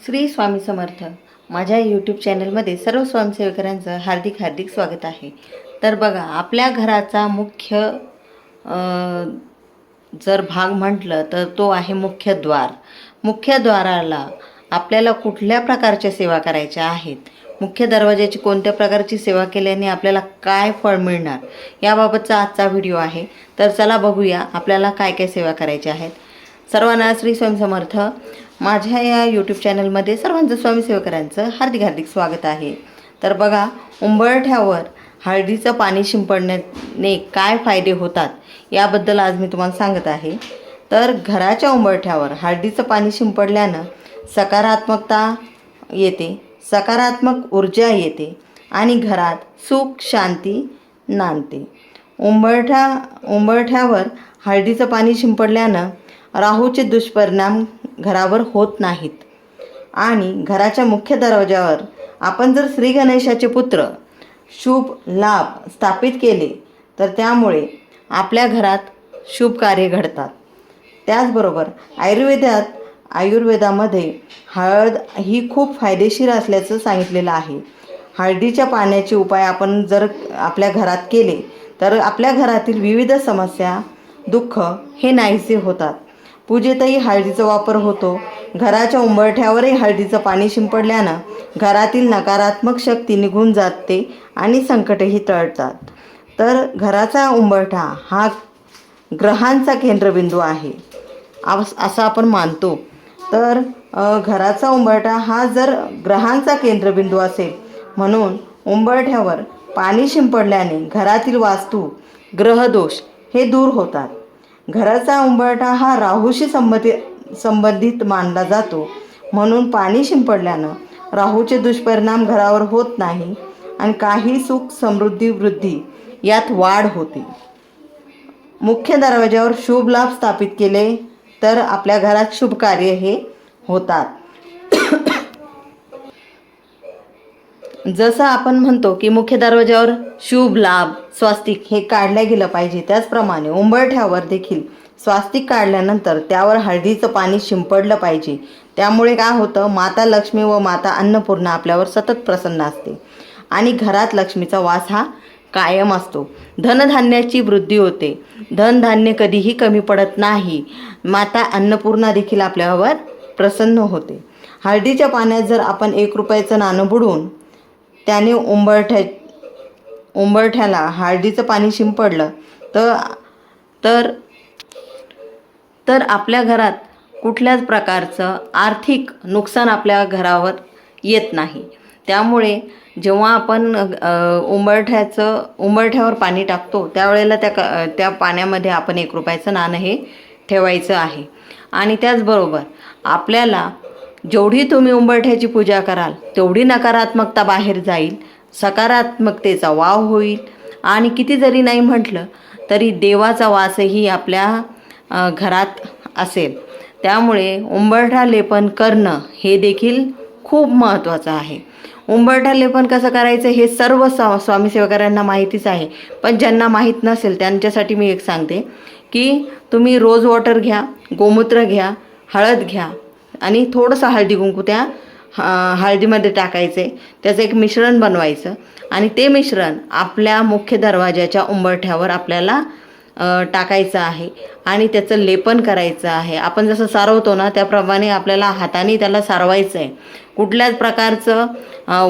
श्री स्वामी समर्थ. माझ्या यूट्यूब चॅनलमध्ये सर्व स्वयंसेवकांचं हार्दिक हार्दिक स्वागत आहे. तर बघा आपल्या घराचा मुख्य जर भाग म्हटलं तर तो आहे मुख्य द्वार. मुख्य द्वाराला आपल्याला कुठल्या प्रकारच्या सेवा करायच्या आहेत? मुख्य दरवाज्याची कोणत्या प्रकारची सेवा केल्याने आपल्याला काय फळ मिळणार? याबाबतचा आजचा व्हिडिओ आहे. तर चला बघूया आपल्याला काय काय सेवा करायच्या आहेत. सर्वांना श्री स्वयंसमर्थ माझ्या या यूट्यूब चॅनलमध्ये सर्वांचं स्वामीसेवकरांचं हार्दिक हार्दिक स्वागत आहे. तर बघा उंबरठ्यावर हळदीचं पाणी शिंपडण्याने काय फायदे होतात याबद्दल आज मी तुम्हाला सांगत आहे. तर घराच्या उंबरठ्यावर हळदीचं पाणी शिंपडल्यानं सकारात्मकता येते सकारात्मक ऊर्जा येते आणि घरात सुख शांती नांदते. उंबरठ्या उंबरठ्यावर हळदीचं पाणी शिंपडल्यानं राहूचे दुष्परिणाम घरावर होत नाहीत. आणि घराच्या मुख्य दरवाज्यावर आपण जर श्री गणेशाचे पुत्र शुभ लाभ स्थापित केले तर त्यामुळे आपल्या घरात शुभ कार्य घडतात. त्याचबरोबर आयुर्वेदात आयुर्वेदामध्ये हळद ही खूप फायदेशीर असल्याचं सांगितलेलं आहे. हळदीच्या पाण्याचे उपाय आपण जर आपल्या घरात केले तर आपल्या घरातील विविध समस्या दुःख हे नाहीसे होतात. पूजेतही हळदीचा वापर होतो. घराच्या उंबरठ्यावरही हळदीचं पाणी शिंपडल्यानं घरातील नकारात्मक शक्ती निघून जाते आणि संकटही टळतात. तर घराचा उंबरठा हा ग्रहांचा केंद्रबिंदू आहे. असं आपण मानतो. तर घराचा उंबरठा हा जर ग्रहांचा केंद्रबिंदू असेल म्हणून उंबरठ्यावर पाणी शिंपडल्याने घरातील वास्तू ग्रहदोष हे दूर होतात. घराचा उंबरठा हा राहूशी संबंधित संबंधित मानला जातो. म्हणून पाणी शिंपडल्यानं राहूचे दुष्परिणाम घरावर होत नाही आणि काही सुख समृद्धी वृद्धी यात वाढ होते. मुख्य दरवाजावर शुभ लाभ स्थापित केले तर आपल्या घरात शुभ कार्य हे होतात. जसं आपण म्हणतो की मुख्य दरवाजावर शुभ लाभ स्वास्तिक हे काढलं गेलं पाहिजे. त्याचप्रमाणे उंबरठ्यावर देखील स्वास्तिक काढल्यानंतर त्यावर हळदीचं पाणी शिंपडलं पाहिजे. त्यामुळे काय होतं माता लक्ष्मी व माता अन्नपूर्णा आपल्यावर सतत प्रसन्न असते. आणि घरात लक्ष्मीचा वास हा कायम असतो. धनधान्याची वृद्धी होते. धनधान्य कधीही कमी पडत नाही. माता अन्नपूर्णा देखील आपल्यावर प्रसन्न होते. हळदीच्या पाण्यात जर आपण एक रुपयाचं नाणं बुडवून त्याने उंबरठ्या उंबरठ्याला हळदीचं पाणी शिंपडलं. तर तर तर आपल्या घरात कुठल्याच प्रकारचं आर्थिक नुकसान आपल्या घरावर येत नाही. त्यामुळे जेव्हा आपण उंबरठ्याचं उंबरठ्यावर पाणी टाकतो त्यावेळेला त्या क त्या पाण्यामध्ये आपण एक रुपयाचं नाणं हे ठेवायचं आहे. आणि त्याचबरोबर आपल्याला जेवढी तुम्ही उंबरठ्याची पूजा कराल तेवढी नकारात्मकता बाहेर जाईल सकारात्मकतेचा वाव होईल. आणि किती जरी नाही म्हटलं तरी देवाचा वासही आपल्या घरात असेल. त्यामुळे उंबरठा लेपन करणं हे देखील खूप महत्त्वाचं आहे. उंबरठा लेपन कसं करायचं हे सर्व स्वा स्वामी सेवकऱ्यांना माहितीच आहे. पण ज्यांना माहीत नसेल त्यांच्यासाठी मी एक सांगते की तुम्ही रोज वॉटर घ्या गोमूत्र घ्या हळद घ्या आणि थोडंसं हळदी कुंकू त्या हळदीमध्ये टाकायचे. त्याचं एक मिश्रण बनवायचं. आणि ते मिश्रण आपल्या मुख्य दरवाजाच्या उंबरठ्यावर आपल्याला टाकायचं आहे. आणि त्याचं लेपन करायचं आहे. आपण जसं सारवतो ना त्याप्रमाणे आपल्याला हाताने त्याला सारवायचं आहे. कुठल्याच प्रकारचं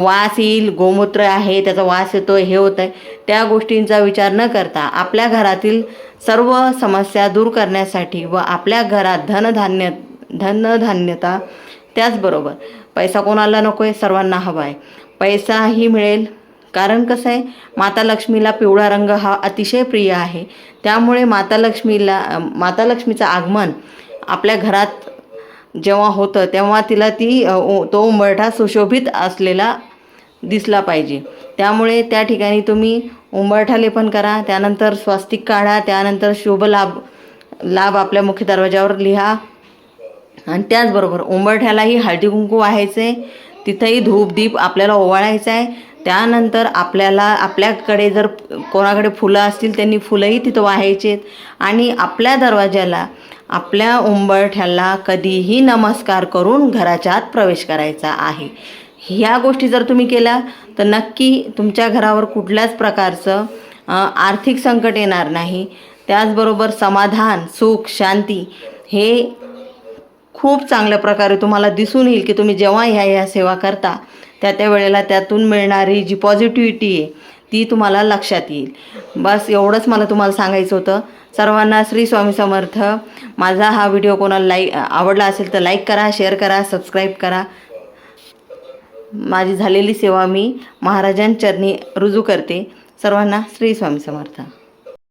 वास येईल गोमूत्र आहे त्याचा वास येतो हे होतं आहे त्या गोष्टींचा विचार न करता आपल्या घरातील सर्व समस्या दूर करण्यासाठी व आपल्या घरात धनधान्य धनधान्यता त्याचबरोबर पैसा कोणाला नको आहे सर्वांना हवा आहे पैसाही मिळेल. कारण कसं आहे? माता लक्ष्मीला पिवळा रंग हा अतिशय प्रिय आहे. त्यामुळे माता लक्ष्मीला माता लक्ष्मीचं आगमन आपल्या घरात जेव्हा होतं तेव्हा तिला ती उ- तो उंबरठा सुशोभित असलेला दिसला पाहिजे. त्यामुळे त्या ठिकाणी तुम्ही उंबरठा लेपन करा त्यानंतर स्वस्तिक काढा त्यानंतर शुभ लाभ लाभ आपल्या मुख्य दरवाजावर लिहा. आणि त्याचबरोबर उंबरठ्यालाही हळदी कुंकू व्हायचे तिथंही धूप दीप आपल्याला ओवाळायचं आहे. त्यानंतर आपल्याला आपल्याकडे जर कोणाकडे फुलं असतील त्यांनी फुलंही तिथं वाहायचे. आणि आपल्या दरवाज्याला आपल्या उंबरठ्याला कधीही नमस्कार करून घराच्या आत प्रवेश करायचा आहे. ह्या गोष्टी जर तुम्ही केल्या तर नक्की तुमच्या घरावर कुठल्याच प्रकारचं आर्थिक संकट येणार नाही. त्याचबरोबर समाधान सुख शांती हे खूप चांगल्या प्रकारे तुम्हाला दिसून येईल की तुम्ही जेव्हा ह्या ह्या सेवा करता त्या त्या वेळेला त्यातून मिळणारी जी पॉझिटिव्हिटी आहे ती तुम्हाला लक्षात येईल. बस एवढंच मला तुम्हाला सांगायचं होतं. सर्वांना श्री स्वामी समर्थ. माझा हा व्हिडिओ कोणाला लाईक आवडला असेल तर लाईक करा शेअर करा सबस्क्राईब करा. माझी झालेली सेवा मी महाराजांचरणी रुजू करते. सर्वांना श्री स्वामी समर्थ.